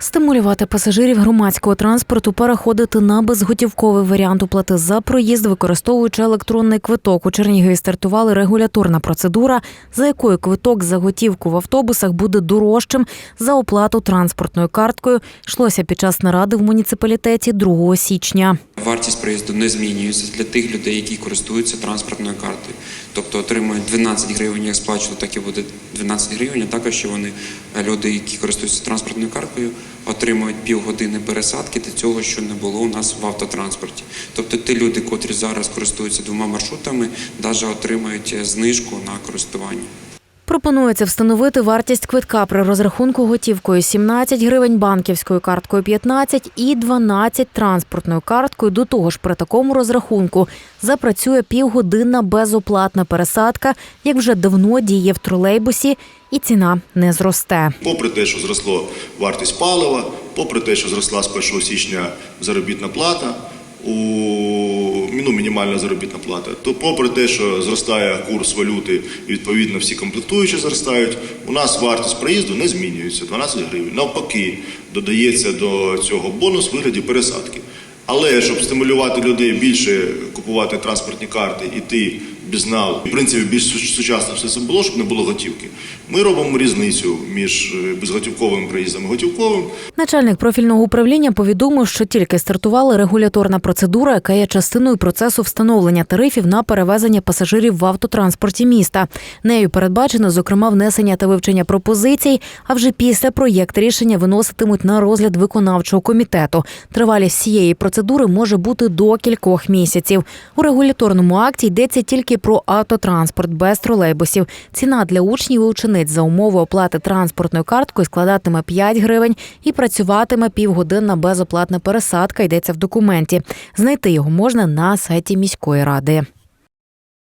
Стимулювати пасажирів громадського транспорту переходити на безготівковий варіант оплати за проїзд, використовуючи електронний квиток. У Чернігові стартувала регуляторна процедура, за якою квиток за готівку в автобусах буде дорожчим за оплату транспортною карткою. Йшлося під час наради в муніципалітеті 2 січня. Вартість проїзду не змінюється для тих людей, які користуються транспортною картою. Тобто отримують 12 гривень, як сплачували, так і буде 12 гривень. А також що вони е, люди, які користуються транспортною карткою, отримують півгодини пересадки для цього, що не було у нас в автотранспорті. Тобто ті люди, котрі зараз користуються двома маршрутами, навіть отримають е, знижку на користування. Пропонується встановити вартість квитка при розрахунку готівкою 17 гривень, банківською карткою 15 і 12 транспортною карткою. До того ж, при такому розрахунку запрацює півгодинна безоплатна пересадка, як вже давно діє в тролейбусі, і ціна не зросте. Попри те, що зросла вартість палива, попри те, що зросла з 1 січня заробітна плата, у ну, мінімальна заробітна плата, то попри те, що зростає курс валюти і відповідно всі комплектуючі зростають, у нас вартість проїзду не змінюється 12 гривень. Навпаки, додається до цього бонус в вигляді пересадки. Але щоб стимулювати людей більше купувати транспортні карти, іти бізнал, в принципі, більш су- сучасно все було, щоб не було готівки. Ми робимо різницю між е, безготівковим проїздом і готівковим. Начальник профільного управління повідомив, що тільки стартувала регуляторна процедура, яка є частиною процесу встановлення тарифів на перевезення пасажирів в автотранспорті міста. Нею передбачено, зокрема, внесення та вивчення пропозицій. А вже після проєкт рішення виноситимуть на розгляд виконавчого комітету. Тривалість цієї процедури може бути до кількох місяців. У регуляторному акті йдеться тільки про автотранспорт без тролейбусів. Ціна для учнів і учениць за умови оплати транспортною карткою складатиме 5 гривень і працюватиме півгодинна безоплатна пересадка. Йдеться в документі. Знайти його можна на сайті міської ради.